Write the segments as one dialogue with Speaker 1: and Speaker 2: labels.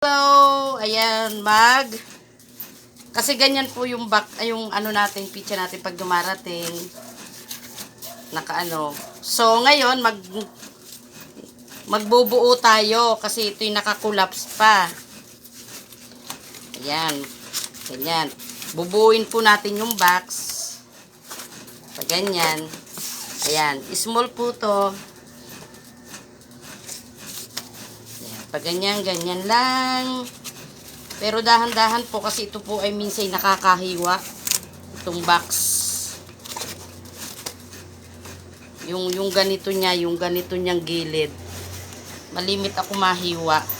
Speaker 1: Hello, ayan, mag. Kasi ganyan po yung back, yung ano natin, picture natin pag dumarating. Naka ano. So, ngayon, mag, magbubuo tayo kasi ito yung nakakulapse pa. Ayan. Ganyan. Bubuin po natin yung box. Pag ganyan. Ayan. Small po to. Ayan. Pag ganyan, lang. Pero dahan-dahan po kasi ito po ay minsan nakakahiwa. Itong box. Yung, yung ganito niya, yung ganito niyang gilid. Malimit ako mahiwa.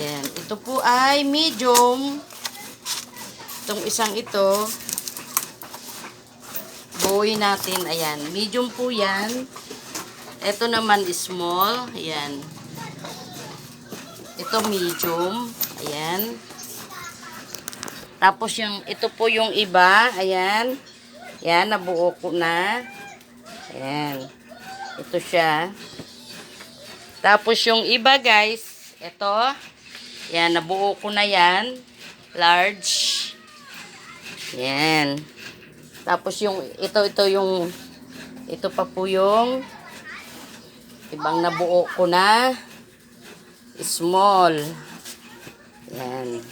Speaker 1: Yan. Ito po ay medium. Itong isang ito. Buuin natin. Ayan. Medium po yan. Ito naman small. Ayan. Ito medium. Ayan. Tapos yung, ito po yung iba. Ayan. Ayan. Nabuo ko na. Ayan. Ito siya. Tapos yung iba guys. Ito. Yan, nabuo ko na yan. Large. Yan. Tapos yung, ito, ito yung, ito pa po yung, ibang nabuo ko na. Small. Yan.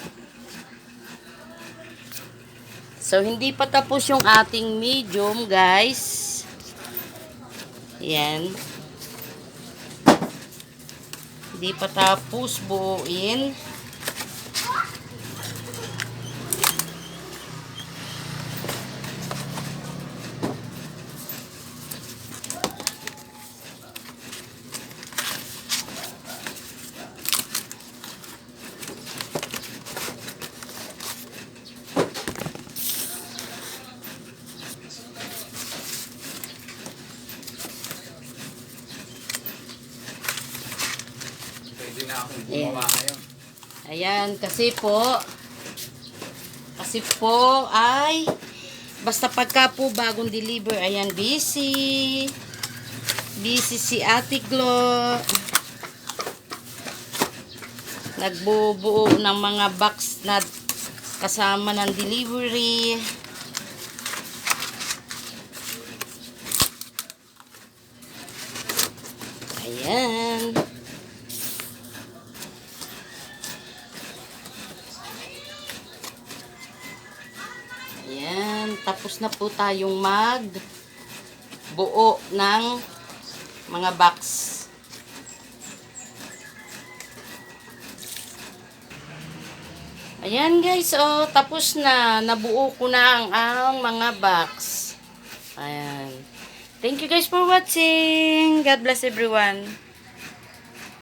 Speaker 1: So, hindi pa tapos yung ating medium, guys. Yan. Hindi pa tapos buuin.
Speaker 2: Na akong gumawa ngayon.
Speaker 1: Ayan, kasi po, kasi po ay, basta pagka po bagong deliver, ayan, busy. Busy si Ate Glo. Nagbubuo ng mga box na kasama ng delivery. Ayan. Ayan, tapos na po tayong mag buo ng mga box. Ayan guys, oh, tapos na. Nabuo ko na ang, ang mga box. Ayan. Thank you guys for watching. God bless everyone.